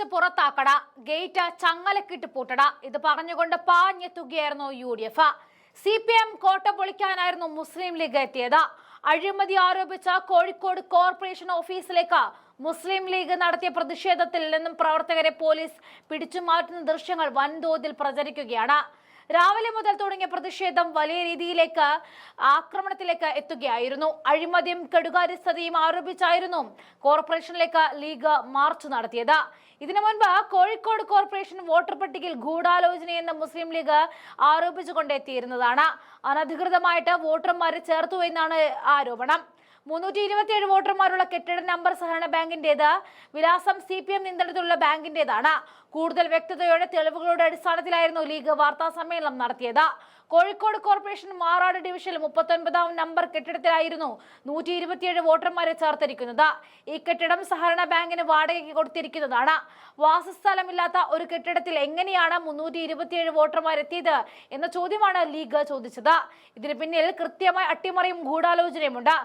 അടിച്ച് പുറത്താക്കട. ഗേറ്റ് ചങ്ങലക്കിട്ട് പൂട്ടട. ഇത് പറഞ്ഞുകൊണ്ട് പാഞ്ഞെത്തുകയായിരുന്നു U D F. C P M കോട്ട പൊളിക്കാനായിരുന്നു മുസ്ലിം ലീഗ് എത്തിയത്. അഴിമതി ആരോപിച്ച കോഴിക്കോട് കോർപ്പറേഷൻ ഓഫീസിലേക്ക് മുസ്ലിം ലീഗ് നടത്തിയ പ്രതിഷേധത്തിൽ നിന്നും പ്രവർത്തകരെ പോലീസ് പിടിച്ചുമാറ്റുന്ന ദൃശ്യങ്ങൾ വൻതോതിൽ പ്രചരിക്കുകയാണ്. രാവിലെ മുതൽ തുടങ്ങിയ പ്രതിഷേധം വലിയ രീതിയിലേക്ക് ആക്രമണത്തിലേക്ക് എത്തുകയായിരുന്നു. അഴിമതിയും കെടുകാര്യസ്ഥതയും ആരോപിച്ചായിരുന്നു കോർപ്പറേഷനിലേക്ക് ലീഗ് മാർച്ച് നടത്തിയത്. ഇതിനു മുൻപ് കോഴിക്കോട് കോർപ്പറേഷൻ വോട്ടർ പട്ടികയിൽ ഗൂഢാലോചനയെന്ന് മുസ്ലിം ലീഗ് ആരോപിച്ചുകൊണ്ടെത്തിയിരുന്നതാണ്. അനധികൃതമായിട്ട് വോട്ടർമാരെ ചേർത്തു എന്നാണ് ആരോപണം. മുന്നൂറ്റി ഇരുപത്തിയേഴ് വോട്ടർമാരുള്ള കെട്ടിട നമ്പർ സഹകരണ ബാങ്കിന്റേത് വിലാസം സി പി എം നിയന്ത്രണത്തിലുള്ള ബാങ്കിന്റേതാണ്. കൂടുതൽ വ്യക്തതയോടെ തെളിവുകളുടെ അടിസ്ഥാനത്തിലായിരുന്നു ലീഗ് വാർത്താ സമ്മേളനം നടത്തിയത്. കോഴിക്കോട് കോർപ്പറേഷൻ മാറാട് ഡിവിഷനിൽ മുപ്പത്തൊൻപതാം നമ്പർ കെട്ടിടത്തിലായിരുന്നു നൂറ്റി ഇരുപത്തിയേഴ് വോട്ടർമാരെ ചേർത്തിരിക്കുന്നത്. ഈ കെട്ടിടം സഹകരണ ബാങ്കിന് വാടകയ്ക്ക് കൊടുത്തിരിക്കുന്നതാണ്. വാസസ്ഥലമില്ലാത്ത ഒരു കെട്ടിടത്തിൽ എങ്ങനെയാണ് മുന്നൂറ്റി ഇരുപത്തിയേഴ് വോട്ടർമാരെത്തിയത് എന്ന ചോദ്യമാണ് ലീഗ് ചോദിച്ചത്. ഇതിന് പിന്നിൽ കൃത്യമായ അട്ടിമറിയും ഗൂഢാലോചനയുമുണ്ട്.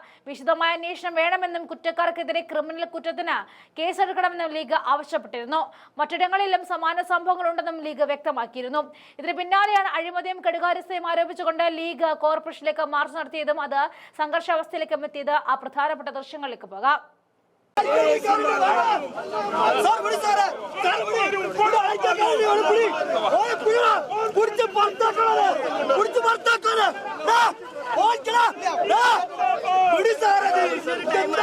വിശദമായ അന്വേഷണം വേണമെന്നും കുറ്റക്കാർക്കെതിരെ ക്രിമിനൽ കുറ്റത്തിന് കേസെടുക്കണമെന്നും ലീഗ് ആവശ്യപ്പെട്ടിരുന്നു. മറ്റിടങ്ങളിലും സമാന സംഭവങ്ങളുണ്ടെന്നും ലീഗ് വ്യക്തമാക്കിയിരുന്നു. ഇതിന് പിന്നാലെയാണ് അഴിമതിയും കെടുകാര്യസ്ഥയും ആരോപിച്ചുകൊണ്ട് ലീഗ് കോർപ്പറേഷനിലേക്ക് മാർച്ച് നടത്തിയതും അത് സംഘർഷാവസ്ഥയിലേക്കും എത്തിയത്. ആ പ്രധാനപ്പെട്ട ദൃശ്യങ്ങളിലേക്ക് പോകാം. കുടിച്ച്.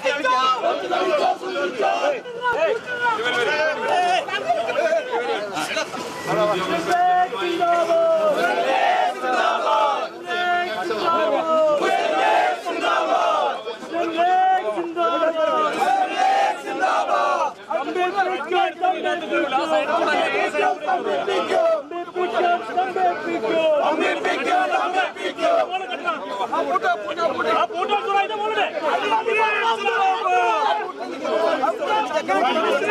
ചങ്ങലക്ക് കൂട്ടുക. ആ പൂട്ടാൻ തുറ, ഇത് Аллах!